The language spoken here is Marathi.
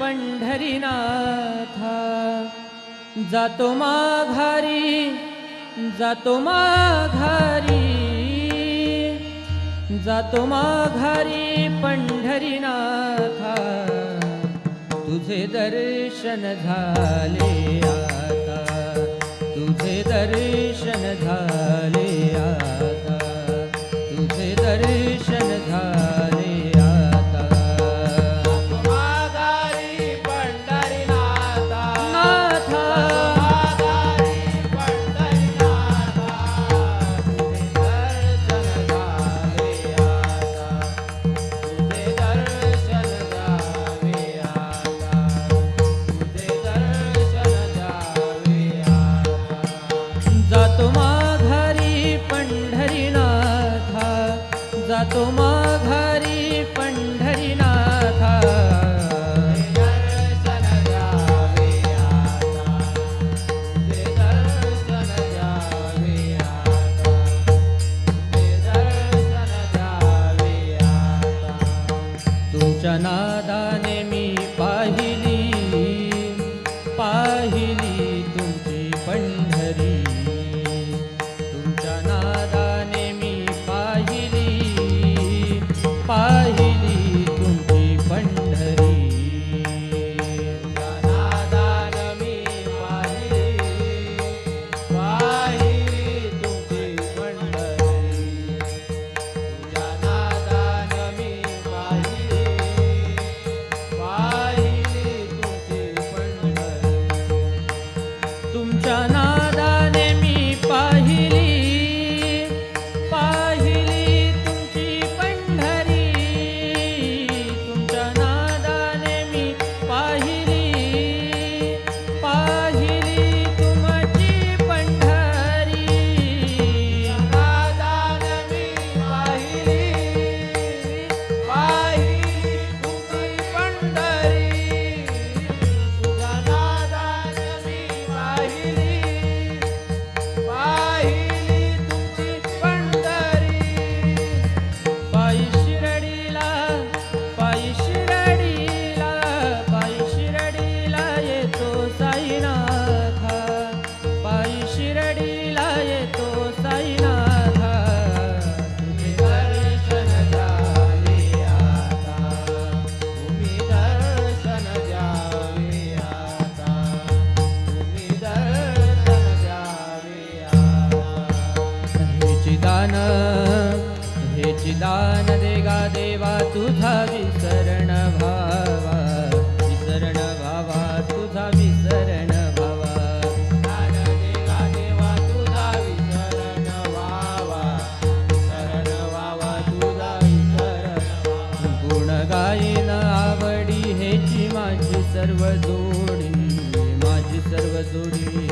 पंढरीनाथा. जातो माघारी जातो माघारी. जातो माघारी पंढरीनाथा. तुझे दर्शन झाले आता. तुझे दर्शन झाले दान हेची दान देगा देवा तुझा विसरण भावा विसरण भावा तुझा विसरण भावा. दान देगा तुझा विसरण तुझा आवडी हेची माझी सर्व जोडी माझी सर्व जोडी.